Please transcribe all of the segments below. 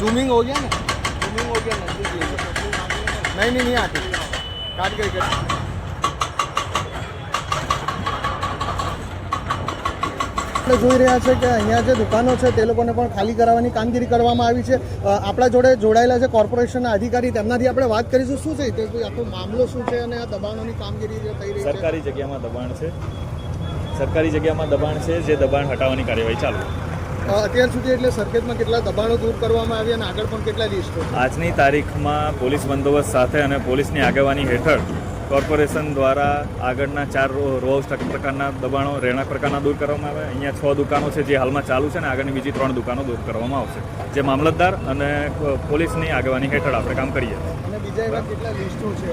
Zooming हो गया ना जूमिंग हो गया नजदीक ले गया नहीं नहीं नहीं आती काट गई कट આપણે જોઈ રહ્યા છે કે અહીંયા જે દુકાનો છે તે લોકોને પણ ખાલી કરાવવાની કામગીરી કરવામાં આવી છે અ, આપણા જોડે જોડાયેલા છે કોર્પોરેશનના અધિકારી તેમનાથી આપણે વાત કરીશું શું છે તે કોઈ આખો મામલો શું છે અને આ દબાણોની કામગીરી જે થઈ રહી છે સરકારી જગ્યામાં દબાણ છે સરકારી જગ્યામાં દબાણ છે જે દબાણ હટાવવાની કાર્યવાહી ચાલુ અ, અત્યાર સુધી એટલે સરખેજમાં કેટલા દબાણો દૂર કરવામાં આવ્યા અને આગળ પણ કેટલા લિસ્ટો આજની તારીખમાં પોલીસ બંદોબસ્ત સાથે અને પોલીસની આગેવાની હેઠળ કોર્પોરેશન દ્વારા આગળના ચાર રો- રોઝ પ્રકારના દબાણો રહેણાંક પ્રકારના દૂર કરવામાં આવે અહીંયા છ દુકાનો છે જે હાલમાં ચાલુ છે અને આગળની બીજી ત્રણ દુકાનો દૂર કરવામાં આવશે. જે મામલતદાર અને પોલીસની આગેવાની હેઠળ આપણે કામ કરીએ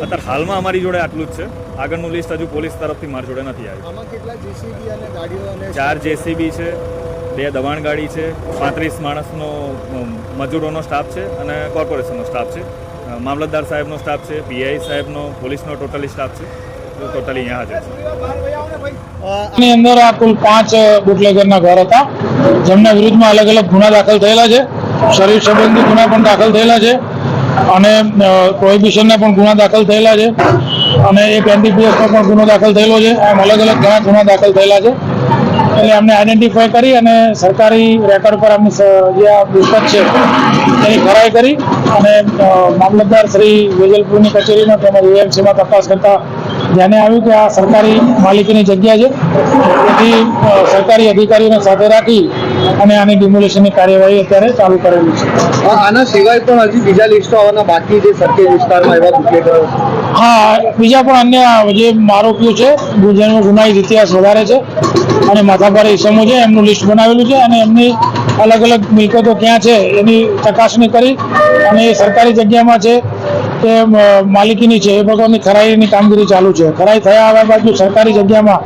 અત્યારે હાલમાં અમારી જોડે આટલું જ છે. આગળનું લિસ્ટ હજુ પોલીસ તરફથી મારી જોડે નથી આવ્યું ચાર જેસીબી છે બે દબાણ ગાડી છે, પાંત્રીસ માણસનો મજૂરોનો સ્ટાફ છે અને કોર્પોરેશનનો સ્ટાફ છે. મામલતદાર સાહેબનો સ્ટાફ છે, પીઆઈ સાહેબનો, પોલીસનો ટોટલી સ્ટાફ છે. ટોટલી અહીંયા હાજર છે. આની અંદર આ કુલ પાંચ બુટલેગરના ઘર હતા. જેમના વિરુદ્ધમાં અલગ અલગ ગુના દાખલ થયેલા છે. શરીર સંબંધી ગુના પણ દાખલ થયેલા છે. અને પ્રોહિબિશનના પણ ગુના દાખલ થયેલા છે. અને એક એનડીપીએસનો પણ ગુનો દાખલ થયેલો છે. એમ અલગ અલગ ઘણા ગુના દાખલ થયેલા છે. એટલે અમને આઈડેન્ટિફાય કરી અને સરકારી રેકોર્ડ પર અમને જે આ મિલકત છે તેની ખરાઈ કરી અને મામલતદાર શ્રી વેજલપુરની કચેરીમાં તેમજ એએમસીમાં તપાસ કરતા ધ્યાને આવ્યું કે આ સરકારી માલિકીની જગ્યા છે. તેથી સરકારી અધિકારીઓને સાથે રાખી અને આની ડિમોલિશનની કાર્યવાહી અત્યારે ચાલુ કરેલી છે. આના સિવાય પણ હજી બીજા લિસ્ટો આવવાના બાકી જે સર્કિટ વિસ્તારમાં એવા બુટલેગરો હા બીજા પણ અન્ય જે આરોપીઓ છે ગુજરાતનો ગુનાહિત ઇતિહાસ વધારે છે. અને માથાભારે ઇસમો છે એમનું લિસ્ટ બનાવેલું છે અને એમની અલગ અલગ મિલકતો ક્યાં છે એની ચકાસણી કરી અને એ સરકારી જગ્યામાં છે કે માલિકીની છે એ પ્રકારની ખરાઈની કામગીરી ચાલુ છે. ખરાઈ થયા આવ્યા બાદ સરકારી જગ્યામાં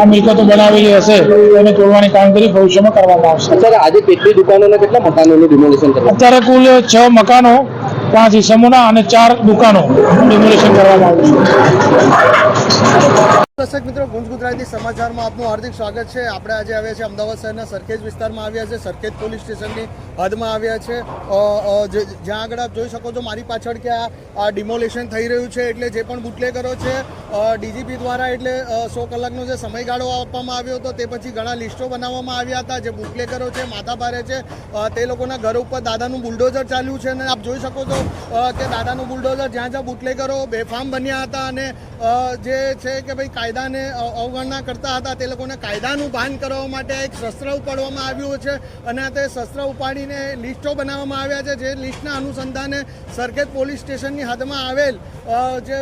આ મિલકતો બનાવેલી હશે એને તોડવાની કામગીરી ભવિષ્યમાં કરવામાં આવશે. અત્યારે આજે કેટલી દુકાનો કેટલા મકાનોનું ડિમોલિશન અત્યારે કુલ છ મકાનો પાંચ ઇસમોના અને ચાર દુકાનો ડિમોલિશન કરવામાં આવ્યું છે. દર્શક મિત્રો, ગુંજ ગુજરાતી સમાચારમાં આપનું હાર્દિક સ્વાગત છે. આપણે આજે આવ્યા છે અમદાવાદ શહેરના સરખેજ વિસ્તારમાં આવ્યા છે. સરખેજ પોલીસ સ્ટેશનની હદમાં આવ્યા છે. જ્યાં આગળ આપ જોઈ શકો છો, મારી પાછળ કે આ ડિમોલેશન થઈ રહ્યું છે એટલે જે પણ બુટલેગરો છે ડીજીપી દ્વારા એટલે સો કલાકનો જે સમયગાળો આપવામાં આવ્યો હતો, તે પછી ઘણા લિસ્ટો બનાવવામાં આવ્યા હતા. જે બુટલેગરો છે માથાભારે છે તે લોકોના ઘર ઉપર દાદાનું બુલડોઝર ચાલ્યું છે. અને આપ જોઈ શકો છો કે દાદાનું બુલડોઝર જ્યાં જ્યાં બુટલેગરો બેફામ બન્યા હતા અને જે છે કે ભાઈ કાયદાને અવગણના કરતા હતા તે લોકોને કાયદાનું ભાન કરવા માટે એક શસ્ત્ર ઉપાડવામાં આવ્યું છે. અને તે શસ્ત્ર ઉપાડીને લિસ્ટો બનાવવામાં આવ્યા છે જે લિસ્ટના અનુસંધાને સરખેજ પોલીસ સ્ટેશનની હદમાં આવેલ જે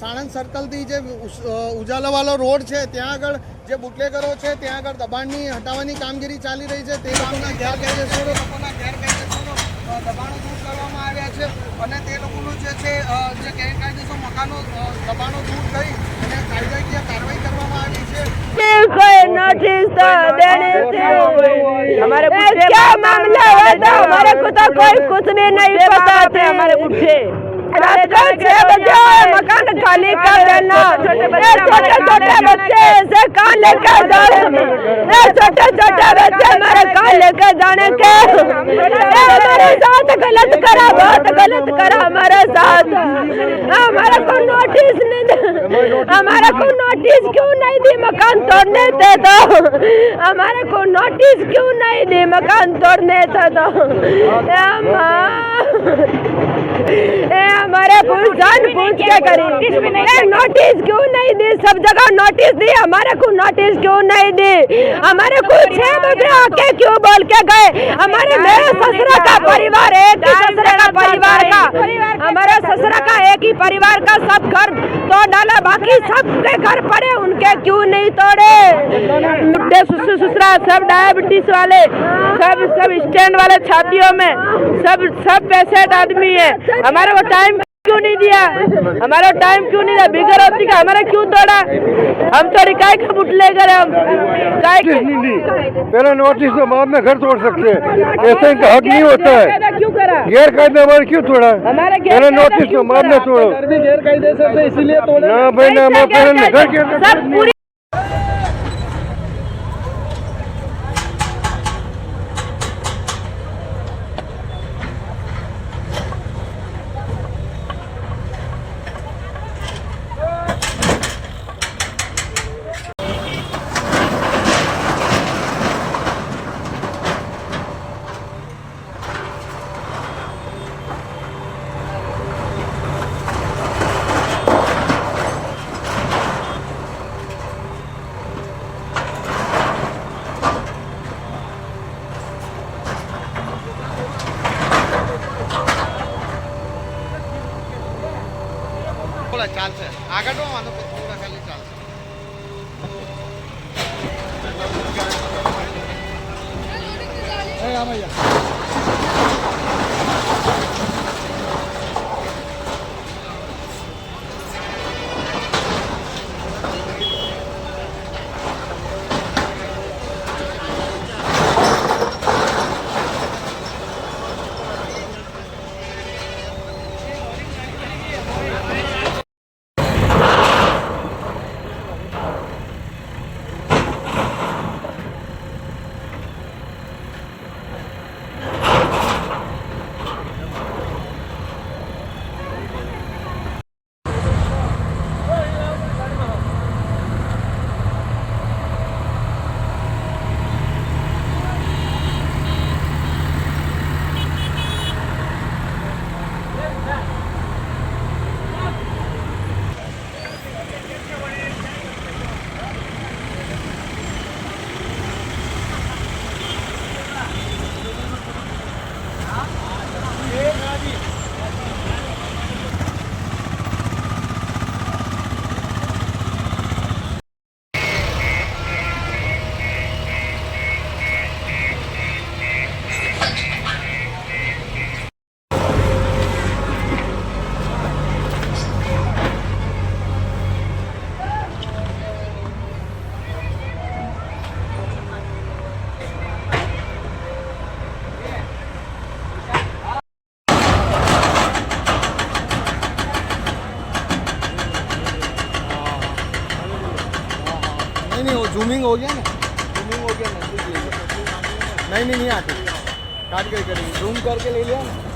સાણંદ સર્કલથી જે ઉજાલાવાલો રોડ છે ત્યાં આગળ જે બુટલેગરો છે ત્યાં આગળ દબાણની હટાવવાની કામગીરી ચાલી રહી છે તે લોકોના ગેરકાયદેસર લોકોના ગેરકાયદેસર અ, દબાણો દૂર કરવામાં આવ્યા છે અને તે લોકોનું જે છે અ, જે ગેરકાયદેસર મકાનો અ, દબાણો દૂર કરી અને કાયદાકીય કાર્યવાહી કરવામાં આવી છે कोई नोटिस तो देने से हमारे क्या मामला हुआ था हमारे को तो कोई कुछ भी नहीं पता थे हमारे बुढ़े रात को छह बजे मकान खाली कर देना ये छोटे छोटे बच्चे ऐसे कहाँ लेकर जा रहे लेकर जाने के। हमारे साथ गलत करा बहुत गलत करा, हमारे साथ। हमारा को नोटिस नहीं हमारे को नोटिस क्यों नहीं दी, मकान तोड़ने थे तो? हमारे को नोटिस क्यों नहीं दी, मकान तोड़ने थे तो? हमारे जान पूछ के करी। नोटिस क्यों नहीं दी? सब जगह नोटिस दी, हमारे को नोटिस क्यों नहीं दी? हमारे को छह बजे आके क्यों बोल? के गए। हमारे मेरे ससुरा का परिवार एक ही ससुरा का परिवार का। हमारे ससुरा का एक ही परिवार का सब घर तोड़ डाला बाकी सबके घर पड़े उनके क्यों नहीं तोड़े? बुढ़े ससुर ससुरा सब डायबिटीज़ वाले सब सब स्टैंड वाले छातियों में सब सब पेशेंट आदमी है। हमारे वो टाइम क्यों नहीं दिया हमारा टाइम क्यों नहीं दिया बिगर होती का हमारा क्यों तोड़ा हम थोड़ी काय का बुटले करे हम काय नोटिस नहीं दी पहले नोटिस तो बाद में घर तोड़ सकते हैं ऐसे इनका हक नहीं होता है क्यों करा गैर कायदे हमारे क्यों तोड़ा हमारे पहले नोटिस तो बाद में तोड़ो ना भाई ना मैं पहले घर બિલકુલ ચાલશે આગળનો વાંધો થોડા ખાલી ચાલશે Hey, I'm here. नहीं वो जूमिंग हो गया ना जूमिंग हो गया ना नहीं नहीं नहीं आती काट के करेंगे जूम करके ले लिया ना